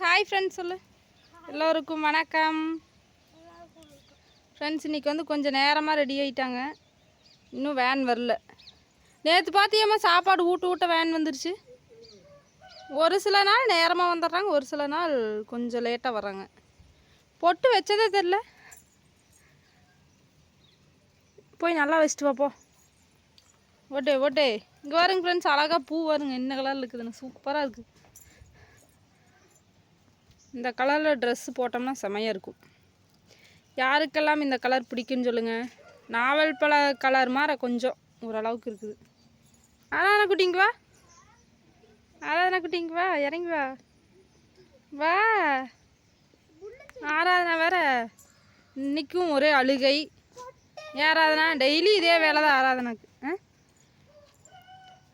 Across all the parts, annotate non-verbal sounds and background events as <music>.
Hi friends சொல்லு. எல்லோருக்கும் வணக்கம். ஃப்ரெண்ட்ஸ் இன்றைக்கி வந்து கொஞ்சம் நேரமாக ரெடி ஆகிட்டாங்க இன்னும் வேன் வரல. நேற்று பார்த்தியம்மா சாப்பாடு ஊட்ட ஊட்ட வேன் வந்துருச்சு. ஒரு சில நாள் நேரமாக வந்துடுறாங்க ஒரு சில நாள் கொஞ்சம் லேட்டாக வர்றாங்க. பொட்டு வச்சதே தெரில போய் நல்லா வச்சுட்டு வாப்போ ஓட்டே ஓட்டே. இங்கே வருங்க ஃப்ரெண்ட்ஸ் அழகாக பூ வருங்க. என்ன கலரில் இருக்குதுன்னு. சூப்பராக இருக்குது இந்த கலரில் ட்ரெஸ்ஸு போட்டோம்னா செமையாக இருக்கும். யாருக்கெல்லாம் இந்த கலர் பிடிக்குன்னு சொல்லுங்கள் நாவல் பழ கலர் மாதிரி கொஞ்சம் ஓரளவுக்கு இருக்குது. ஆராதனா குட்டிங்க வா. ஆராதனா குட்டிங்க வா இறங்கி வா. வா. ஆராதனா வேற. இன்னைக்கும் ஒரே அழுகை. ஏன் ஆராதனா? டெய்லி இதே வேலை தான் ஆராதனாக்கு. ஆ?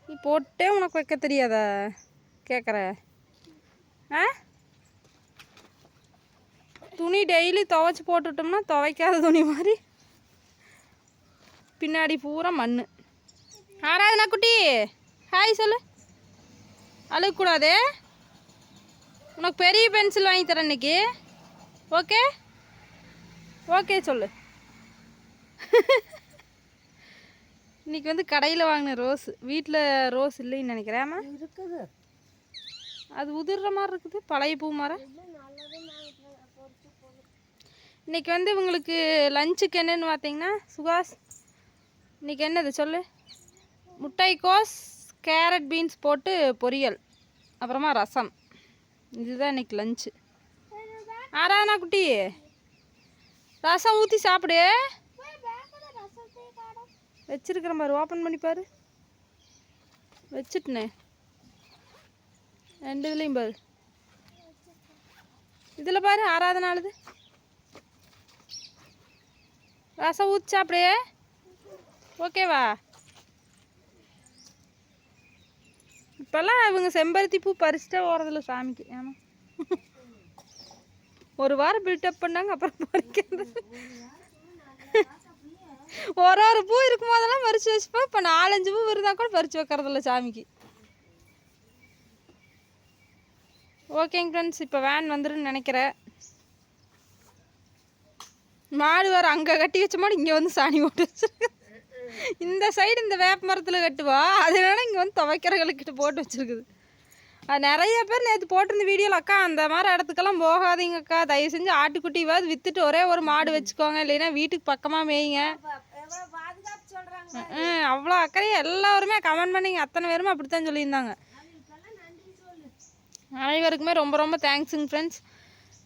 நீ போட்டே உனக்கு வைக்க தெரியாதா? கேட்குற ஆ? துணி டெய்லி துவைச்சி போட்டுட்டோம்னா துவைக்காத துணி மாதிரி. பின்னாடி பூரா மண் ஆராதனா குட்டி ஹாய் சொல்லு. அழுகக்கூடாதே. உனக்கு பெரிய பென்சில் வாங்கி தரேன் இன்னைக்கு. ஓகே ஓகே சொல்லு. இன்னைக்கு வந்து கடையில் வாங்கின ரோஸ் வீட்டில் ரோஸ் இல்லைன்னு நினைக்கிறேன் இருக்குது. அது உதிர்ற மாதிரி இருக்குது பழைய பூ மரம் இன்றைக்கி வந்து உங்களுக்கு லஞ்சுக்கு என்னென்னு பார்த்தீங்கன்னா சுகாஸ் இன்னைக்கு என்னது சொல்லு? முட்டைக்கோஸ் கேரட் பீன்ஸ் போட்டு பொரியல் அப்புறமா ரசம். இதுதான் இன்னைக்கு லஞ்சு ஆறாவதுனா குட்டி ரசம் ஊற்றி சாப்பிடு. வச்சிருக்கிற மாதிரி ஓப்பன் பண்ணி பாரு. வச்சுட்டனே. ரெண்டு இதுலேயும் பாரு. இதில் பாரு ஆறாவது நாளுது ரசம் ஊற்றி சாப்பிடு ஓகேவா? இப்போல்லாம் இவங்க செம்பருத்தி பூ பறிச்சுட்டே ஓரதில்ல சாமிக்கு. ஏமா ஒரு வாரம் பில்டப் பண்ணாங்க அப்புறம் பறிக்கிறது. ஒரு ஒரு பூ இருக்கும் போதெல்லாம் பறிச்சு வச்சுப்போம். இப்போ நாலஞ்சு பூ இருந்தால் கூட பறிச்சு வைக்கிறதில்ல சாமிக்கு. ஓகேங்க ஃப்ரெண்ட்ஸ் இப்போ வேன் வந்துருன்னு நினைக்கிறேன். மாடு வேறு அங்கே கட்டி வச்ச மாடு இங்கே வந்து சாணி போட்டு வச்சிருக்கு. இந்த சைடு இந்த வேப்ப மரத்தில் கட்டுவா. அதனால இங்கே வந்து துவைக்கிறவங்களுக்கிட்ட போட்டு வச்சிருக்குது. அது நிறைய பேர் நேற்று போட்டிருந்த வீடியோவில் அக்கா அந்த மாதிரி இடத்துக்கெல்லாம் போகாதீங்க அக்கா. தயவு செஞ்சு ஆட்டுக்குட்டிவாது விற்றுட்டு ஒரே ஒரு மாடு வச்சுக்கோங்க. இல்லைன்னா வீட்டுக்கு பக்கமாக மேய்ங்க. ம் அவ்வளோ அக்கறையாக எல்லாருமே கமெண்ட் பண்ணிங்க. அத்தனை பேருமே அப்படித்தான் சொல்லியிருந்தாங்க. அனைவருக்குமே ரொம்ப ரொம்ப தேங்க்ஸுங்க ஃப்ரெண்ட்ஸ்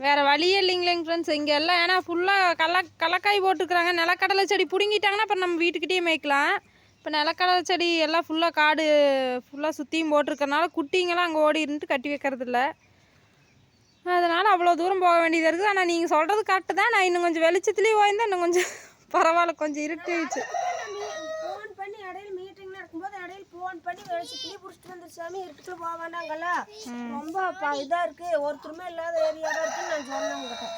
வேறு வழியே இல்லைங்களேங்க ஃப்ரெண்ட்ஸ் இங்கே எல்லாம் ஏன்னா ஃபுல்லாக கல்ல கலக்காய் போட்டுருக்குறாங்க. நிலக்கடலை செடி பிடுங்கிட்டாங்கன்னா அப்புறம் நம்ம வீட்டுக்கிட்டேயே மேய்க்கலாம். இப்போ நிலக்கடலை செடி எல்லாம் ஃபுல்லாக காடு ஃபுல்லாக சுற்றியும் போட்டிருக்கறனால குட்டிங்கெல்லாம் அங்கே ஓடி இருந்துட்டு கட்டி வைக்கிறதில்ல. அதனால் அவ்வளோ தூரம் போக வேண்டியதாக இருக்குது. ஆனால் நீங்கள் சொல்கிறது கரெக்டு தான். நான் இன்னும் கொஞ்சம் வெளிச்சத்துலேயும் ஓய்ந்தேன் இன்னும் கொஞ்சம் <laughs> பரவாயில்ல கொஞ்சம் இருட்டுச்சு பண்ணி ஃபோன் கிளி பிடிச்சிட்டு வந்துரு சாமி இருட்டுக்குள்ள போக வேண்டாங்கல்ல ரொம்ப இதா இருக்கு. ஒருத்தருமே இல்லாத ஏரியாவா இருக்குன்னு நான் சொன்னேன்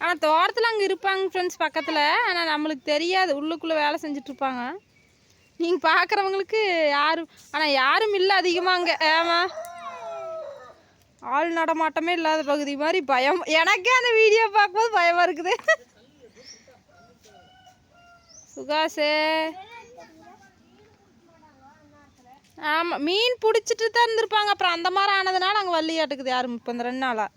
ஆனால் தோட்டத்தில் அங்கே இருப்பாங்க ஃப்ரெண்ட்ஸ் பக்கத்தில். ஆனால் நம்மளுக்கு தெரியாது. உள்ளுக்குள்ளே வேலை செஞ்சுட்டு இருப்பாங்க. நீங்கள் பார்க்குறவங்களுக்கு யாரும் ஆனால் யாரும் இல்லை அதிகமாக அங்கே. ஏமா ஆள் நடமாட்டமே இல்லாத பகுதி மாதிரி பயம். எனக்கே அந்த வீடியோ பார்க்கும்போது பயமாக இருக்குது. சுகாசே. ஆமாம் மீன் பிடிச்சிட்டு தான் இருந்திருப்பாங்க. அப்புறம் அந்த மாதிரி ஆனதுனால அங்கே வள்ளியாட்டுக்குது யாரும். இப்போ இந்த ரெண்டு நாளாக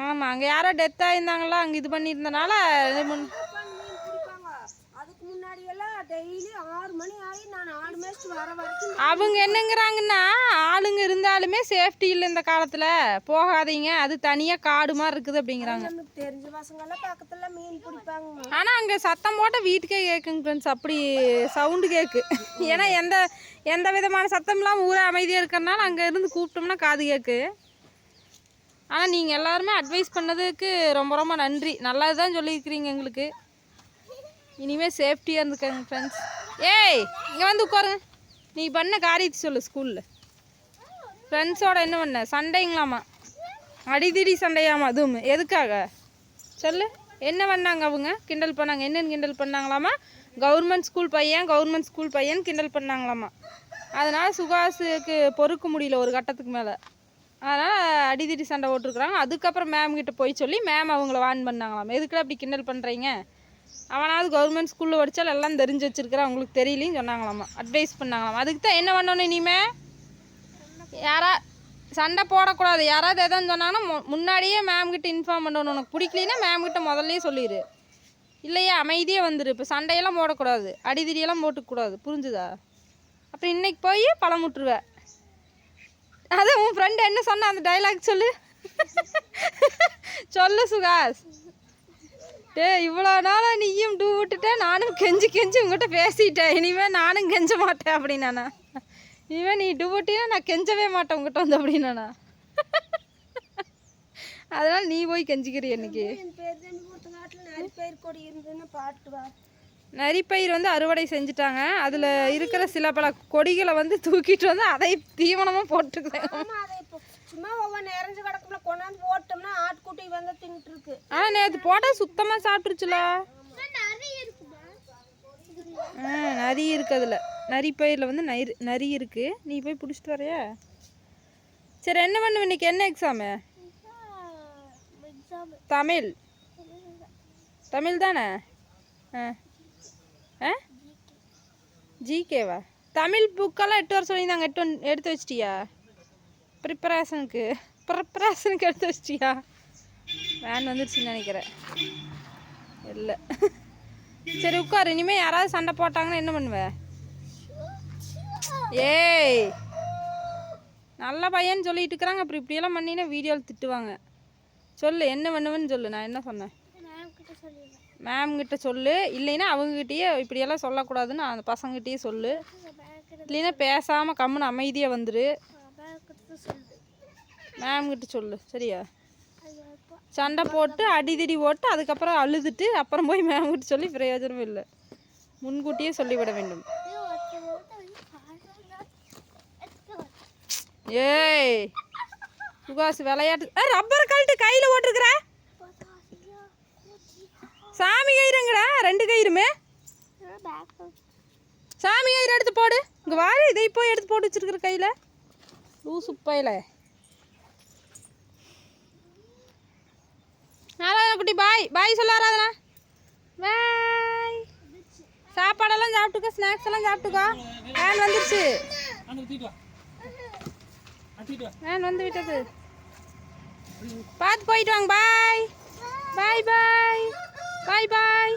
ஆமாம் அங்கே யாரோ டெத் ஆகியிருந்தாங்களா அங்கே இது பண்ணியிருந்தனால இது பண்ணி- மீன் பிடிப்பாங்க அதுக்கு முன்னாடி எல்லாம் டெய்லி ஆறு மணி ஆகி நான் ஆடு மேய்ச்சிட்டு வர வரைக்கும் அவங்க என்னங்கிறாங்கன்னா ஆளுங்க இருந்தாலுமே சேஃப்டி இல்லை இந்த காலத்தில். போகாதீங்க. அது தனியாக காடு மாதிரி இருக்குது அப்படிங்கிறாங்க. நமக்கு தெரிஞ்ச பசங்க எல்லாம் பக்கத்துல மீன் பிடிப்பாங்க ஆனால் அங்கே சத்தம் போட்டால் வீட்டுக்கே கேட்குங்க ஃப்ரெண்ட்ஸ் அப்படி சவுண்டு கேட்கு ஏன்னா எந்த எந்த விதமான சத்தம் இல்லாமல் ஊரே அமைதியாக இருக்கிறனால அங்கே இருந்து கூப்பிட்டோம்னா காது கேட்கு ஆனால் நீங்கள் எல்லாருமே அட்வைஸ் பண்ணதுக்கு ரொம்ப ரொம்ப நன்றி. நல்லது தான் சொல்லியிருக்கிறீங்க எங்களுக்கு. இனிமேல் சேஃப்டியாக இருந்துக்கங்க ஃப்ரெண்ட்ஸ் ஏய் இங்கே வந்து உட்காருங்க நீ பண்ண காரியத்தை சொல்லு ஸ்கூலில் ஃப்ரெண்ட்ஸோட என்ன பண்ண? சண்டைங்களாமா. அடிதிடி சண்டையாமா அதுவும். எதுக்காக? சொல்லு. என்ன பண்ணாங்க அவங்க? கிண்டல் பண்ணாங்க. என்னென்னு கிண்டல் பண்ணாங்களாமா? கவர்மெண்ட் ஸ்கூல் பையன் கவர்மெண்ட் ஸ்கூல் பையன் கிண்டல் பண்ணாங்களாமா? அதனால் சுகாசுக்கு பொறுக்க முடியல ஒரு கட்டத்துக்கு மேலே. அதனால் அடிதிடி சண்டை ஓட்டிருக்குறாங்க அதுக்கப்புறம் மேம் கிட்ட போய் சொல்லி மேம் அவங்கள வான் பண்ணாங்களாம்? எதுக்குள்ள அப்படி கிண்டல் பண்ணுறீங்க அவனாவது கவர்மெண்ட் ஸ்கூலில் படித்தால் எல்லாம் தெரிஞ்சு வச்சுருக்கிறான். அவங்களுக்கு தெரியலைன்னு சொன்னாங்களாமா. அட்வைஸ் பண்ணாங்களாம். அதுக்கு தான் என்ன பண்ணணும் இனிமே? யாரா சண்டை போடக்கூடாது. யாராவது எதாவது சொன்னாங்கன்னா மு- முன்னாடியே மேம்கிட்ட இன்ஃபார்ம் பண்ணணும். உனக்கு பிடிக்கலன்னா மேம்கிட்ட கிட்ட சொல்லிடு இல்லையா? அமைதியே வந்துரு. இப்போ சண்டையெல்லாம் போடக்கூடாது. அடிதிடியெல்லாம் போட்டுக்கூடாது. புரிஞ்சுதா? அப்புறம் இன்னைக்கு போய் பழம் விட்டுருவேன் அதான் உன் ஃப்ரெண்டு என்ன சொன்ன? அந்த டைலாக் சொல்லு. <laughs> சொல்லு சுகாஷ். டே இவ்வளோ நாளாக நீயும் டூ விட்டுட்ட நானும் கெஞ்சி கெஞ்சி உங்ககிட்ட பேசிட்டேன். இனிமே நானும் கெஞ்ச மாட்டேன் அப்படின்னாண்ணா இனிமே நீ டூ விட்டினா நான் கெஞ்சவே மாட்டேன் உங்ககிட்ட வந்து அப்படின்னாண்ணா அதனால் நீ போய் கெஞ்சிக்கிறிய இன்னைக்கு? நரிப்பயிர் வந்து அறுவடை செஞ்சுட்டாங்க. அதில் இருக்கிற சில பல கொடிகளை வந்து தூக்கிட்டு வந்து அதை தீவனமாக இப்போ சும்மா ஒவ்வொன்று நிறைஞ்சு கிடக்கும்ல. கொண்டாந்து போட்டோம்னா ஆட்டுக்குட்டி வந்து தின்னுட்டு இருக்கு ஆனால் நேற்று போட்டால் சுத்தமாக சாப்பிட்ருச்சுல ஆ நரி இருக்கு அதில். நரி பயிரில் வந்து நரி நரி இருக்கு. நீ போய் பிடிச்சிட்டு வரையா? சரி என்ன பண்ணுவ இன்னைக்கு? என்ன எக்ஸாமு தமிழ். தமிழ் தானே? ஆ. ஆ? ஜிகேவா தமிழ் புக்கெல்லாம் எட்டு வர சொல்லியிருந்தாங்க. எட்டு எடுத்து வச்சிட்டியா? ப்ரிப்பரேஷனுக்கு ப்ரிப்பரேஷனுக்கு எடுத்து வச்சிட்டியா? வேன் வந்துடுச்சுன்னு நினைக்கிறேன். இல்லை. சரி உட்காரு. இனிமேல் யாராவது சண்டை போட்டாங்கன்னா என்ன பண்ணுவேன் ஏய்! நல்ல பையன்னு சொல்லிட்டு இருக்கிறாங்க. அப்புறம் இப்படியெல்லாம் பண்ணினா வீடியோவில் திட்டுவாங்க. சொல்லு என்ன பண்ணுவேன்னு சொல்லு. நான் என்ன சொன்னேன்? மேம் கிட்ட சொல்லு. இல்லைன்னா அவங்ககிட்டயே இப்படியெல்லாம் சொல்லக்கூடாதுன்னு அந்த பசங்ககிட்டயே சொல்லு. இல்லைன்னா பேசாமல் கம்முன்னு அமைதியாக வந்துடு மேம் கிட்ட சொல்லு சரியா? சண்டை போட்டு அடிதிடி போட்டு அதுக்கப்புறம் அழுதுட்டு அப்புறம் போய் மேம் கிட்ட சொல்லி பிரயோஜனம் இல்லை. முன்கூட்டியே சொல்லிவிட வேண்டும். ஏய் சுகாஸ் விளையாட்டு. ஏ ரப்பர் கழட்டு கையில் ஓட்டிருக்கிற சாமி கயிறுங்கடா ரெண்டு கயிறுமே. சாமி கயிறு எடுத்து போடு. இங்கே வாரு இதை போய் எடுத்து போட்டு வச்சிருக்கிற கையில். லூசு பையில ஆராதனா குட்டி பாய் பாய் சொல்ல ஆராதனா. பாய் சாப்பாடெல்லாம் சாப்பிட்டுக்கோ ஸ்நாக்ஸ் எல்லாம் சாப்பிட்டுக்கோ. வேன் வந்துருச்சு. வேன் வந்து விட்டது. பார்த்து போயிட்டு வாங்க பாய் பாய் பாய் பாய் பாய்